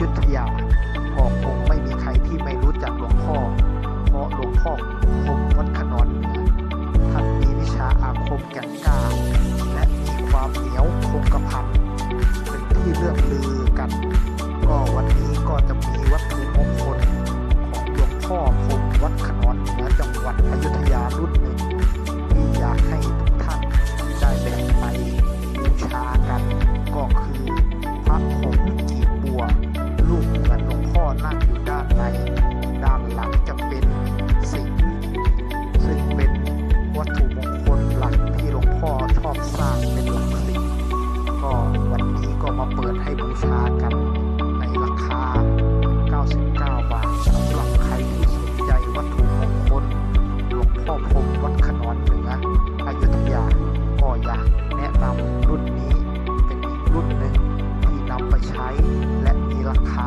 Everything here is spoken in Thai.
ยุธยา นั่งอยู่ด้านใน ด้านหลังจะเป็นสิงซึ่งเป็นวัตถุมงคลหลักที่หลวงพ่อชอบสร้างเป็นหลักสิงก็วันนี้ก็มาเปิดให้บูชากันในราคา 99 บาทสำหรับใครที่สนใจวัตถุมงคลหลวงพ่อพรมวัดขนอนเหนืออยุธยาก็อยากแนะนำรุ่นนี้เป็นอีกรุ่นหนึ่งที่นำไปใช้และมีราคา